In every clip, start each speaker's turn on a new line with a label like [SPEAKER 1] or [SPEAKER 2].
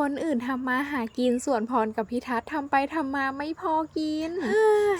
[SPEAKER 1] คนอื่นทำมาหากินส่วนพรกับพิทัศน์ทำไปทำมาไม่พอกิน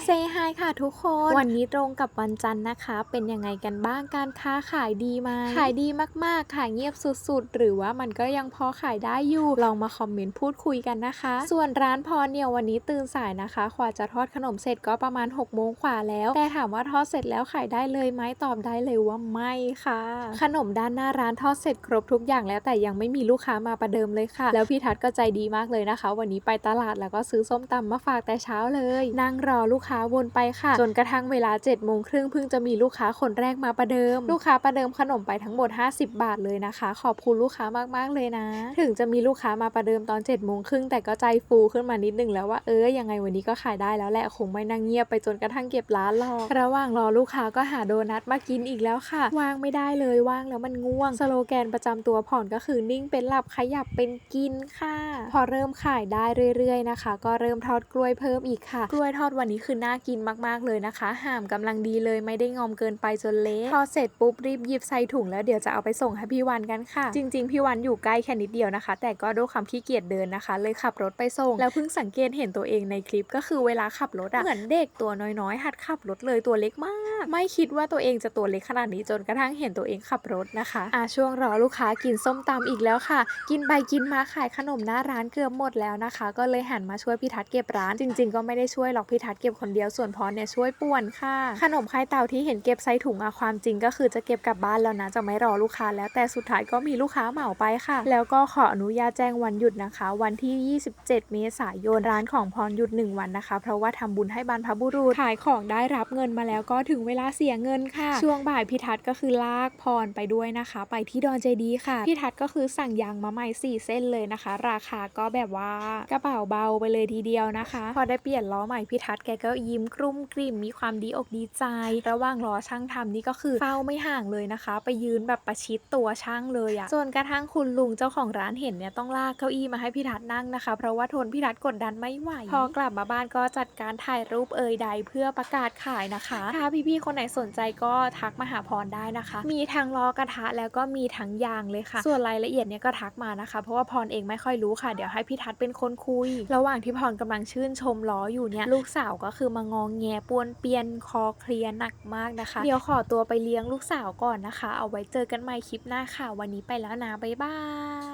[SPEAKER 1] เซฮายค่ะทุกคน วันนี้ตรงกับวันจันทร์นะคะ เป็นยังไงกันบ้างการค้าขายดีไหมขายดีมากๆขายเงียบสุดๆ หรือว่ามันก็ยังพอขายได้อยู่ลองมาคอมเมนต์พูดคุยกันนะคะ ส่วนร้านพรเนี่ยวันนี้ตื่นสายนะคะกว่าจะทอดขนมเสร็จก็ประมาณ6กโมงกว่าแล้ว แต่ถามว่าทอดเสร็จแล้วขายได้เลยไหมตอบได้เลยว่าไม่ค่ะ ขนมด้านหน้าร้านทอดเสร็จครบทุกอย่างแล้วแต่ยังไม่มีลูกค้ามาประเดิมเลยค่ะ แล้วพี่ทัศน์ก็ใจดีมากเลยนะคะ วันนี้ไปตลาดแล้วก็ซื้อส้มตำมาฝากแต่เช้าเลย นั่งรอลูกค้าวนไปค่ะ จนกระทั่งเวลา7จ็ดโมงครึ่งเพิ่งจะมีลูกค้าคนแรกมาประเดิม ลูกค้าประเดิมขนมไปทั้งหมด 50 บาทเลยนะคะ ขอบคุณลูกค้ามากๆเลยนะ ถึงจะมีลูกค้ามาประเดิมตอน7จ็ดโมงครึ่งแต่ก็ใจฟูขึ้นมานิดนึงแล้วว่าเออยังไงวันนี้ก็ขายได้แล้วแหละคงไม่นั่งเงียบไปจนกระทั่งเก็บร้านหรอกระหว่างรอลูกค้าก็หาโดนัทมากินอีกแล้วค่ะวางไม่ได้เลยว่างแล้วมันง่วงสโลแกนประจำตัวผ่อนก็คือนิ่งเป็นหลับขยับเป็นกินค่ะ พอเริ่มขายได้เรื่อยๆนะคะ ก็เริ่มทอดกล้วยเพิ่มอีกค่ะ กล้วยทอดวันนี้คือน่ากินมากๆเลยนะคะ ห่ามกำลังดีเลยไม่ได้งอมเกินไปจนเละพอเสร็จปุ๊บรีบหยิบใส่ถุงแล้วเดี๋ยวจะเอาไปส่งให้พี่วันกันค่ะ จริง ๆ พี่วันอยู่ใกล้แค่นิดเดียวนะคะ แต่ก็ด้วยความขี้เกียจเดินนะคะ เลยขับรถไปส่ง แล้วเพิ่งสังเกตเห็นตัวเองในคลิปก็คือเวลาขับรถอะเหมือนเด็กตัวน้อยๆ หัดขับรถเลยตัวเล็กมาก ไม่คิดว่าตัวเองจะตัวเล็กขนาดนี้จนกระทั่งเห็นตัวเองขับรถนะคะอะช่วงรอลูกค้ากินส้มตำอีกแล้วค่ะ กินไปกินมาขายขนมหน้าร้านเกือบหมดแล้วนะคะ ก็เลยหันมาช่วยพี่ทัศน์เก็บร้านจริง ๆ ก็ไม่ได้ช่วยหรอกพี่ทัศน์เก็บคนเดียวส่วนพรเนี่ยช่วยป่วนค่ะ ขนมไข่เต่าที่เห็นเก็บใส่ถุงอะความจริงก็คือจะเก็บกลับบ้านแล้วนะจะไม่รอลูกค้าแล้วแต่สุดท้ายก็มีลูกค้าเหมาไปค่ะ แล้วก็ขออนุญาตแจ้งวันหยุดนะคะ วันที่ 27 เมษายนร้านของพรหยุด 1 วันนะคะ เพราะว่าทำบุญให้บรรพบุรุษขายของได้รับเงินมาแล้วก็ถึงเวลาเสียเงินค่ะ ช่วงบ่ายพี่ทัศน์ก็คือลากพรไปด้วยนะคะ ไปที่ดอนเจดีย์ค่ะพี่ทัศน์ก็คือสั่งยางมาใหม่4เส้นเลยนะคะราคาก็แบบว่ากระเป๋าเบาไปเลยทีเดียวนะคะ พอได้เปลี่ยนล้อใหม่พี่ทัศน์แกก็ยิ้มกลุ้มกลิ่มมีความดีอกดีใจ ระหว่างรอช่างทำนี่ก็คือเฝ้าไม่ห่างเลยนะคะ ไปยืนแบบประชิดตัวช่างเลยอะจนกระทั่งคุณลุงเจ้าของร้านเห็นเนี่ยต้องลากเก้าอี้มาให้พี่ทัศน์นั่งนะคะ เพราะว่าทนพี่ทัศน์กดดันไม่ไหว พอกลับมาบ้านก็จัดการถ่ายรูปเอ่ยใดเพื่อประกาศขายนะคะถ้าพี่ๆคนไหนสนใจก็ทักมาหาพรได้นะคะ มีทั้งล้อกระทะแล้วก็มีทั้งยางเลยค่ะ ส่วนรายละเอียดเนี่ยก็ทักมานะคะ เพราะว่าพรเองไม่ค่อยรู้ค่ะ เดี๋ยวให้พี่ทัศน์เป็นคนคุย ระหว่างที่พรกำลังชื่นชมล้ออยู่เนี่ยลูกสาวก็คือมางองแงปวนเปียนคอเคลียหนักมากนะคะ เดี๋ยวขอตัวไปเลี้ยงลูกสาวก่อนนะคะ เอาไว้เจอกันใหม่คลิปหน้าค่ะ วันนี้ไปแล้วนะบ๊ายบา